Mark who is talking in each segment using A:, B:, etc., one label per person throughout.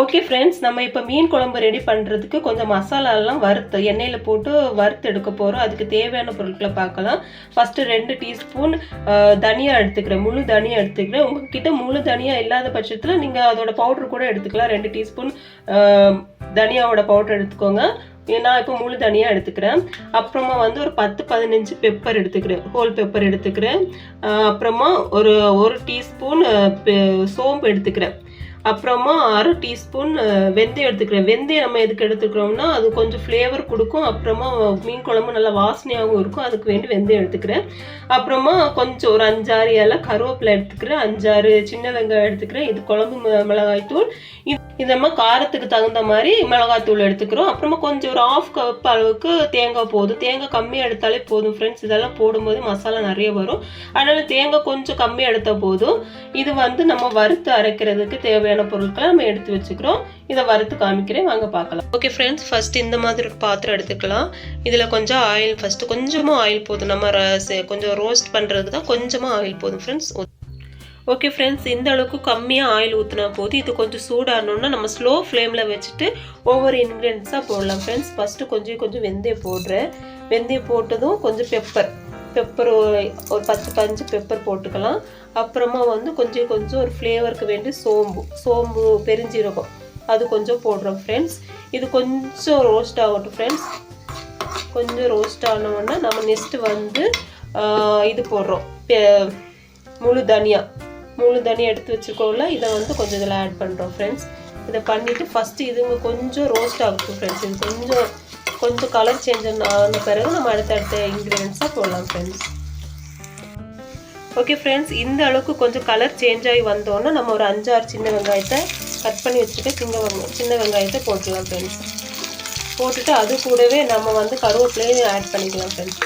A: Okay friends நம்ம இப்போ மீன் குழம்பு ரெடி பண்ணுறதுக்கு கொஞ்சம் மசாலாலாம் வறுத்து எண்ணெயில் போட்டு வறுத்து எடுக்க போகிறோம் அதுக்கு தேவையான பொருட்களை பார்க்கலாம். ஃபஸ்ட்டு ரெண்டு டீஸ்பூன் தனியா எடுத்துக்கிறேன். முழு தனியா எடுத்துக்கிறேன். உங்ககிட்ட முழு தனியா இல்லாத பட்சத்தில் நீங்கள் அதோட பவுட்ரு கூட எடுத்துக்கலாம். ரெண்டு டீஸ்பூன் தனியாவோட பவுடர் எடுத்துக்கோங்க. நான் இப்போ முழு தனியாக எடுத்துக்கிறேன். அப்புறமா வந்து ஒரு பத்து பதினஞ்சு பெப்பர் எடுத்துக்கிறேன். ஹோல் பெப்பர் எடுத்துக்கிறேன். அப்புறமா ஒரு ஒரு டீஸ்பூன் சோம்பு எடுத்துக்கிறேன். அப்புறமா அரை டீஸ்பூன் வெந்தயம் எடுத்துக்கிறேன். வெந்தயம் நம்ம எதுக்கு எடுத்துக்கிறோம்னா அது கொஞ்சம் ஃப்ளேவர் கொடுக்கும். அப்புறமா மீன் குழம்பு நல்லா வாசனையாகவும் இருக்கும். அதுக்கு வேண்டி வெந்தயம் எடுத்துக்கிறேன். அப்புறமா கொஞ்சம் ஒரு அஞ்சாறு இலை கருவேப்பிலை எடுத்துக்கிறேன். அஞ்சாறு சின்ன வெங்காயம் எடுத்துக்கிறேன். இது குழம்பு மி- மிளகாய்த்தூள். இது இது நம்ம காரத்துக்கு தகுந்த மாதிரி மிளகாத்தூள் எடுத்துக்கிறோம். அப்புறமா கொஞ்சம் ஒரு ஆஃப் கப் அளவுக்கு தேங்காய் போதும். தேங்காய் கம்மியாக எடுத்தாலே போதும் ஃப்ரெண்ட்ஸ் இதெல்லாம் போடும்போது மசாலா நிறைய வரும். அதனால் தேங்காய் கொஞ்சம் கம்மியாக எடுத்தால் போதும். இது வந்து நம்ம வறுத்து அரைக்கிறதுக்கு தேவையான பொருட்களை நம்ம எடுத்து வச்சுக்கிறோம். இதை வறுத்து காமிக்கிறேன். வாங்க பார்க்கலாம். ஓகே ஃப்ரெண்ட்ஸ் ஃபஸ்ட்டு இந்த மாதிரி ஒரு பாத்திரம் எடுத்துக்கலாம். இதில் கொஞ்சம் ஆயில் ஃபஸ்ட்டு கொஞ்சமாக ஆயில் போதும். நம்ம சே- கொஞ்சம் ரோஸ்ட் பண்ணுறதுக்கு தான் கொஞ்சமாக ஆயில் போதும் ஃப்ரெண்ட்ஸ் ஓகே ஃப்ரெண்ட்ஸ் இந்த அளவுக்கு கம்மியாக ஆயில் ஊற்றினா போது இது கொஞ்சம் சூடாகணுன்னா நம்ம ஸ்லோ ஃப்ளேமில் வச்சுட்டு ஒவ்வொரு இன்க்ரீடியன்ஸாக போடலாம் ஃப்ரெண்ட்ஸ் ஃபஸ்ட்டு கொஞ்சம் கொஞ்சம் வெந்தயம் போடுறேன். வெந்தயம் போட்டதும் கொஞ்சம் பெப்பர் பெப்பர் ஒரு பத்து பஞ்சு பெப்பர் போட்டுக்கலாம். அப்புறமா வந்து கொஞ்சம் கொஞ்சம் ஒரு ஃப்ளேவருக்கு வேண்டி சோம்பு சோம்பு பெருஞ்சீரகம். அது கொஞ்சம் போடுறோம் ஃப்ரெண்ட்ஸ் இது கொஞ்சம் ரோஸ்ட் ஆகட்டும் ஃப்ரெண்ட்ஸ் கொஞ்சம் ரோஸ்ட் ஆனோன்னா நம்ம நெக்ஸ்ட்டு வந்து இது போடுறோம். பெ- முழு தனியா. மூணு தனியாக எடுத்து வச்சுக்கோல. இதை வந்து கொஞ்சம் இதில் ஆட் பண்ணுறோம் ஃப்ரெண்ட்ஸ் இதை பண்ணிவிட்டு ஃபஸ்ட்டு இதுங்க கொஞ்சம் ரோஸ்ட் ஆகட்டும் ஃப்ரெண்ட்ஸ் இது கொஞ்சம் கொஞ்சம் கலர் சேஞ்ச் ஆன பிறகு நம்ம அடுத்தடுத்த இன்க்ரீடியன்ஸாக போடலாம் ஃப்ரெண்ட்ஸ் ஓகே ஃப்ரெண்ட்ஸ் இந்த அளவுக்கு கொஞ்சம் கலர் சேஞ்ச் ஆகி வந்தோன்னா நம்ம ஒரு அஞ்சாறு சின்ன வெங்காயத்தை கட் பண்ணி வச்சுருக்க சின்ன வெங்காயம் சின்ன வெங்காயத்தை போட்டுக்கலாம் ஃப்ரெண்ட்ஸ் போட்டுட்டு அது கூடவே நம்ம வந்து கருவேப்பிலையும் ஆட் பண்ணிக்கலாம் ஃப்ரெண்ட்ஸ்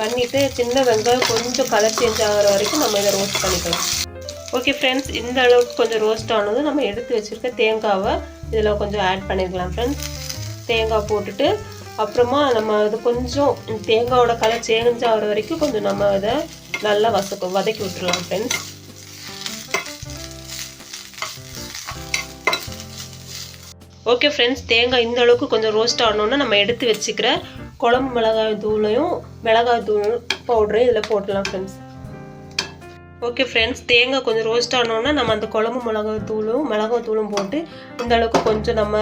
A: பண்ணிவிட்டு சின்ன வெங்காயம் கொஞ்சம் கலர் சேஞ்ச் ஆகிற வரைக்கும் நம்ம இதை ரோஸ்ட் பண்ணிக்கலாம். ஓகே ஃப்ரெண்ட்ஸ் இந்த அளவுக்கு கொஞ்சம் ரோஸ்ட் ஆனதும் நம்ம எடுத்து வச்சுருக்க தேங்காவை இதில் கொஞ்சம் ஆட் பண்ணிக்கலாம் ஃப்ரெண்ட்ஸ் தேங்காய் போட்டுட்டு அப்புறமா நம்ம அது கொஞ்சம் தேங்காயோட கலர் சேஞ்ச் ஆகிற வரைக்கும் கொஞ்சம் நம்ம அதை நல்லா வசக்க வதக்கி விட்டுருலாம் ஃப்ரெண்ட்ஸ் ஓகே ஃப்ரெண்ட்ஸ் தேங்காய் இந்த அளவுக்கு கொஞ்சம் ரோஸ்ட் ஆனோன்னா நம்ம எடுத்து வச்சுக்கிற குழம்பு மிளகாய் தூளையும் மிளகாய் தூள் பவுடரையும் இதில் போட்டுடலாம் ஃப்ரெண்ட்ஸ் ஓகே ஃப்ரெண்ட்ஸ் தேங்காய் கொஞ்சம் ரோஸ்ட் ஆனோன்னா நம்ம அந்த குழம்பு மிளகாத்தூளும் மிளகாத்தூளும் போட்டு இந்த அளவுக்கு கொஞ்சம் நம்ம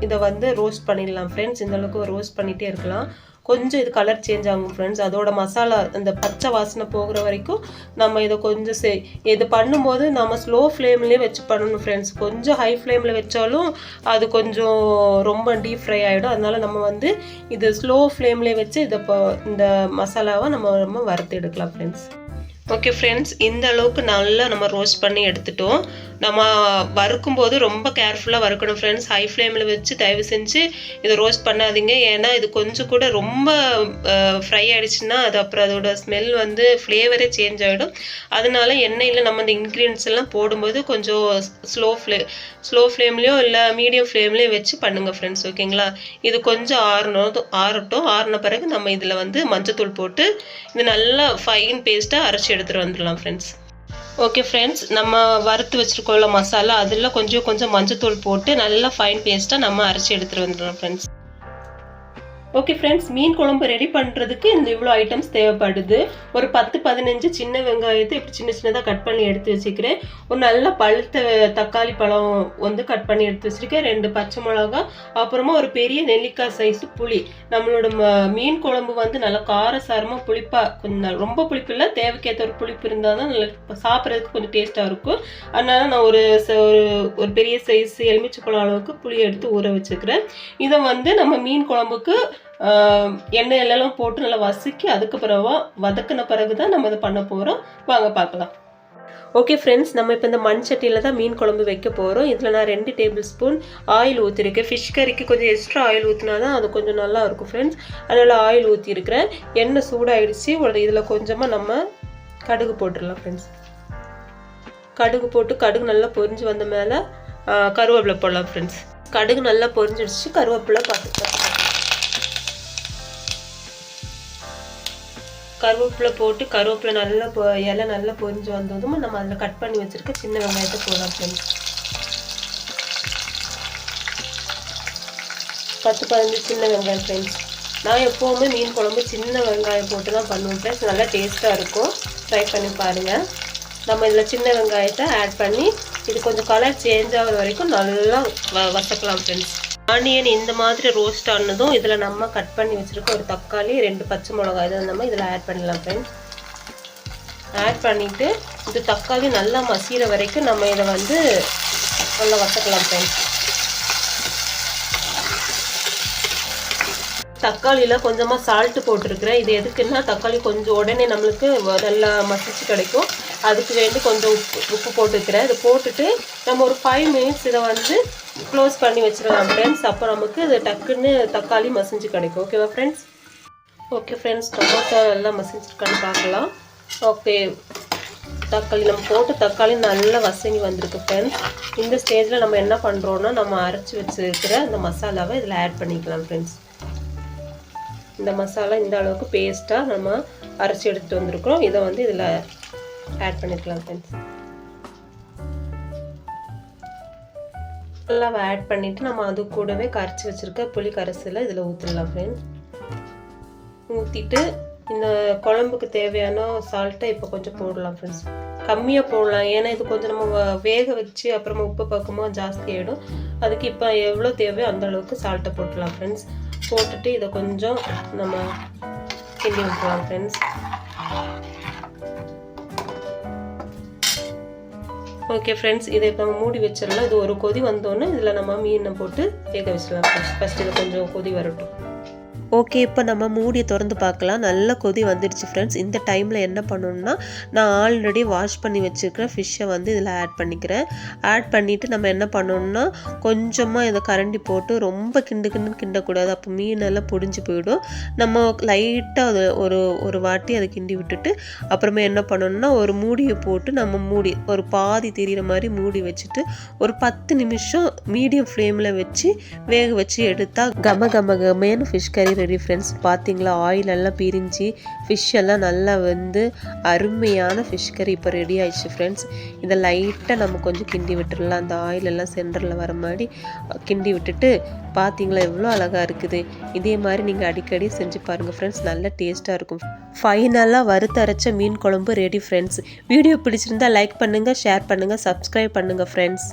A: இதை வந்து ரோஸ்ட் பண்ணிடலாம் ஃப்ரெண்ட்ஸ் இந்த அளவுக்கு ரோஸ்ட் பண்ணிகிட்டே இருக்கலாம். கொஞ்சம் இது கலர் சேஞ்ச் ஆகும் ஃப்ரெண்ட்ஸ் அதோட மசாலா அந்த பச்சை வாசனை போகிற வரைக்கும் நம்ம இதை கொஞ்சம் செய் இது பண்ணும்போது நம்ம ஸ்லோ ஃப்ளேம்லேயே வச்சு பண்ணணும் ஃப்ரெண்ட்ஸ் கொஞ்சம் ஹை ஃப்ளேமில் வச்சாலும் அது கொஞ்சம் ரொம்ப டீப் ஃப்ரை ஆகிடும் அதனால் நம்ம வந்து இது ஸ்லோ ஃப்ளேம்லேயே வச்சு இதை இந்த மசாலாவை நம்ம நம்ம வறுத்து எடுக்கலாம் ஃப்ரெண்ட்ஸ் ஓகே ஃப்ரெண்ட்ஸ் இந்த அளவுக்கு நல்லா நம்ம ரோஸ்ட் பண்ணி எடுத்துட்டோம். நம்ம வறுக்கும் போது ரொம்ப கேர்ஃபுல்லாக வறுக்கணும் ஃப்ரெண்ட்ஸ் ஹை ஃப்ளேமில் வச்சு தயவு செஞ்சு இதை ரோஸ்ட் பண்ணாதீங்க. ஏன்னா இது கொஞ்சம் கூட ரொம்ப ஃப்ரை ஆகிடுச்சுன்னா அது அப்புறம் அதோட ஸ்மெல் வந்து ஃப்ளேவரே சேஞ்ச் ஆகிடும் அதனால எண்ணெயில் நம்ம இந்த இன்க்ரீடியன்ஸ் எல்லாம் போடும்போது கொஞ்சம் ஸ்லோ ஃப்ளே ஸ்லோ ஃப்ளேம்லேயோ இல்லை மீடியம் ஃப்ளேம்லேயோ வச்சு பண்ணுங்கள் ஃப்ரெண்ட்ஸ் ஓகேங்களா இது கொஞ்சம் ஆறணும் ஆறட்டும். ஆறின பிறகு நம்ம இதில் வந்து மஞ்சத்தூள் போட்டு இது நல்லா ஃபைன் பேஸ்ட்டாக அரைச்சி எடுத்துகிட்டு வந்துடலாம் ஃப்ரெண்ட்ஸ் ஓகே ஃப்ரெண்ட்ஸ் நம்ம வறுத்து வச்சுருக்கோம்ல மசாலா அதில் கொஞ்சம் கொஞ்சம் மஞ்சத்தூள் போட்டு நல்லா ஃபைன் பேஸ்ட்டாக நம்ம அரைச்சி எடுத்துகிட்டு வந்துடலாம் ஃப்ரெண்ட்ஸ் ஓகே ஃப்ரெண்ட்ஸ் மீன் குழம்பு ரெடி பண்ணுறதுக்கு இந்த இவ்வளோ ஐட்டம்ஸ் தேவைப்படுது. ஒரு பத்து பதினஞ்சு சின்ன வெங்காயத்தை இப்படி சின்ன சின்னதாக கட் பண்ணி எடுத்து வச்சுக்கிறேன். ஒரு நல்ல பழுத்த தக்காளி பழம் வந்து கட் பண்ணி எடுத்து வச்சுருக்கேன். ரெண்டு பச்சை மிளகா அப்புறமா ஒரு பெரிய நெல்லிக்காய் சைஸு புளி. நம்மளோட ம- மீன் குழம்பு வந்து நல்லா காரசாரமாக புளிப்பாக கொஞ்சம் ரொம்ப புளிப்பு இல்லை. தேவைக்கேற்ற ஒரு புளிப்பு இருந்தால் தான் நல்லா சாப்பிட்றதுக்கு கொஞ்சம் டேஸ்ட்டாக இருக்கும். அதனால் நான் ஒரு ச- ஒரு ஒரு பெரிய சைஸ் எலுமிச்சைப்பழம் அளவுக்கு புளி எடுத்து ஊற வச்சுக்கிறேன். இதை வந்து நம்ம மீன் குழம்புக்கு எண்ணெய் எல்லாம் போட்டு நல்லா வசக்கி அதுக்கு பிறவா வதக்கின பிறகு தான் நம்ம இதை பண்ண போகிறோம் வாங்க பார்க்கலாம். ஓகே ஃப்ரெண்ட்ஸ் நம்ம இப்போ இந்த மண் சட்டியில் தான் மீன் குழம்பு வைக்க போகிறோம் இதில் நான் ரெண்டு டேபிள் ஸ்பூன் ஆயில் ஊற்றிருக்கேன் ஃபிஷ் கறிக்கு கொஞ்சம் எக்ஸ்ட்ரா ஆயில் ஊற்றினா தான் அது கொஞ்சம் நல்லா இருக்கும் ஃப்ரெண்ட்ஸ் அதனால் ஆயில் ஊற்றிருக்கிறேன் எண்ணெய் சூடாகிடுச்சு ஒரு இதில் கொஞ்சமாக நம்ம கடுகு போட்டுடலாம் ஃப்ரெண்ட்ஸ் கடுகு போட்டு கடுகு நல்லா பொரிஞ்சு வந்த மேலே கருவேப்பிலை போடலாம் ஃப்ரெண்ட்ஸ் கடுகு நல்லா பொரிஞ்சிடுச்சு. கருவேப்பிலை பார்த்துக்கலாம் கருவேப்பிலை போட்டு கருவேப்பிலை நல்லா பொ இலை நல்லா பொரிஞ்சு வந்ததும் நம்ம அதில் கட் பண்ணி வச்சுருக்க சின்ன வெங்காயத்தை போடலாம் ஃப்ரெண்ட்ஸ் பத்து பதினஞ்சு சின்ன வெங்காயம் ஃப்ரெண்ட்ஸ் நான் எப்போவுமே மீன் குழம்பு சின்ன வெங்காயம் போட்டு தான் பண்ணுவேன் ஃப்ரெண்ட்ஸ் நல்லா டேஸ்ட்டாக இருக்கும். ட்ரை பண்ணி பாருங்கள் நம்ம இதில் சின்ன வெங்காயத்தை ஆட் பண்ணி இது கொஞ்சம் கலர் சேஞ்ச் ஆகிற வரைக்கும் நல்லா வ வசக்கலாம் ஃப்ரெண்ட்ஸ் ஆனியன் இந்த மாதிரி ரோஸ்ட் ஆனதும் இதில் நம்ம கட் பண்ணி வச்சுருக்க ஒரு தக்காளி ரெண்டு பச்சை மிளகாய் இதை நம்ம இதில் ஆட் பண்ணிடலாம் ஃப்ரெண்ட்ஸ் ஆட் பண்ணிவிட்டு இந்த தக்காளி நல்லா மசிகிற வரைக்கும் நம்ம இதை வந்து நல்லா வசக்கலாம் ஃப்ரெண்ட்ஸ் தக்காளியில் கொஞ்சமாக சால்ட்டு போட்டிருக்கிறேன். இது எதுக்குன்னா தக்காளி கொஞ்சம் உடனே நம்மளுக்கு நல்லா மசிச்சு கிடைக்கும். அதுக்கு வேண்டி கொஞ்சம் உப்பு உப்பு போட்டுக்கிறேன். இதை போட்டுட்டு நம்ம ஒரு ஃபைவ் மினிட்ஸ் இதை வந்து க்ளோஸ் பண்ணி வச்சிடலாம் ஃப்ரெண்ட்ஸ் அப்போ நமக்கு இது டக்குன்னு தக்காளி மசிஞ்சு கிடைக்கும். ஓகேவா ஃப்ரெண்ட்ஸ் ஓகே ஃப்ரெண்ட்ஸ் டொமேட்டோ எல்லாம் மசிஞ்சிருக்கான்னு பார்க்கலாம். ஓகே தக்காளி நம்ம போட்டு தக்காளி நல்லா வசங்கி வந்திருக்கு ஃப்ரெண்ட்ஸ் இந்த ஸ்டேஜில் நம்ம என்ன பண்ணுறோன்னா நம்ம அரைச்சி வச்சுருக்கிற அந்த மசாலாவை இதில் ஆட் பண்ணிக்கலாம் ஃப்ரெண்ட்ஸ் இந்த மசாலா இந்த அளவுக்கு பேஸ்ட்டாக நம்ம அரைச்சி எடுத்துகிட்டு வந்திருக்கிறோம். இதை வந்து இதில் ஆட் பண்ணிக்கலாம் ஃப்ரெண்ட்ஸ் நல்லா ஆட் பண்ணிவிட்டு நம்ம அது கூடவே கரைச்சி வச்சுருக்க புளி கரைசலை இதில் ஊற்றிடலாம் ஃப்ரெண்ட்ஸ் ஊற்றிட்டு இந்த குழம்புக்கு தேவையான சால்ட்டை இப்போ கொஞ்சம் போடலாம் ஃப்ரெண்ட்ஸ் கம்மியாக போடலாம். ஏன்னா இது கொஞ்சம் நம்ம வேக வச்சு அப்புறமா உப்பு பக்கமாக ஜாஸ்தி ஆகிடும் அதுக்கு இப்போ எவ்வளோ தேவையோ அந்த அளவுக்கு சால்ட்டை போட்டுடலாம் ஃப்ரெண்ட்ஸ் போட்டுட்டு இதை கொஞ்சம் நம்ம கிண்டி விட்டுலாம் ஃப்ரெண்ட்ஸ் ஓகே ஃப்ரெண்ட்ஸ் இதை இப்போ நம்ம மூடி வச்சிடலாம். இது ஒரு கொதி வந்தோன்னே இதில் நம்ம மீனை போட்டு வேக வச்சிடலாம் ஃப்ரெண்ட்ஸ் ஃபஸ்ட் இதை கொஞ்சம் கொதி வரட்டும்.
B: ஓகே இப்போ நம்ம மூடியை திறந்து பார்க்கலாம். நல்ல கொதி வந்துடுச்சு ஃப்ரெண்ட்ஸ் இந்த டைமில் என்ன பண்ணணும்னா நான் ஆல்ரெடி வாஷ் பண்ணி வச்சுருக்கிற ஃபிஷ்ஷை வந்து இதில் ஆட் பண்ணிக்கிறேன். ஆட் பண்ணிவிட்டு நம்ம என்ன பண்ணணும்னா கொஞ்சமாக இதை கரண்டி போட்டு ரொம்ப கிண்டு கிண்டு கிண்டக்கூடாது. அப்போ மீனெல்லாம் பொடிஞ்சு போயிடும். நம்ம லைட்டாக அது ஒரு ஒரு வாட்டி அதை கிண்டி விட்டுட்டு அப்புறமே என்ன பண்ணணும்னா ஒரு மூடியை போட்டு நம்ம மூடி ஒரு பாதி தெரிகிற மாதிரி மூடி வச்சுட்டு ஒரு பத்து நிமிஷம் மீடியம் ஃப்ளேமில் வச்சு வேக வச்சு எடுத்தால் கம கம கமேன்னு ஃபிஷ் கறி ரெடி ஃப்ரெண்ட்ஸ் பார்த்தீங்களா ஆயில் எல்லாம் பிரிஞ்சு ஃபிஷ் எல்லாம் நல்லா வந்து அருமையான ஃபிஷ் கறி இப்போ ரெடி ஆயிடுச்சு ஃப்ரெண்ட்ஸ் இதை லைட்டாக நம்ம கொஞ்சம் கிண்டி விட்டுடலாம் அந்த ஆயில் எல்லாம் சென்டரில் வர மாதிரி கிண்டி விட்டுட்டு பார்த்தீங்களா எவ்வளோ அழகாக இருக்குது. இதே மாதிரி நீங்கள் அடிக்கடி செஞ்சு பாருங்கள் ஃப்ரெண்ட்ஸ் நல்ல டேஸ்ட்டாக இருக்கும். ஃபைனலாக வறுத்தரைச்ச மீன் குழம்பு ரெடி ஃப்ரெண்ட்ஸ் வீடியோ பிடிச்சிருந்தா லைக் பண்ணுங்கள் ஷேர் பண்ணுங்கள் சப்ஸ்கிரைப் பண்ணுங்கள் ஃப்ரெண்ட்ஸ்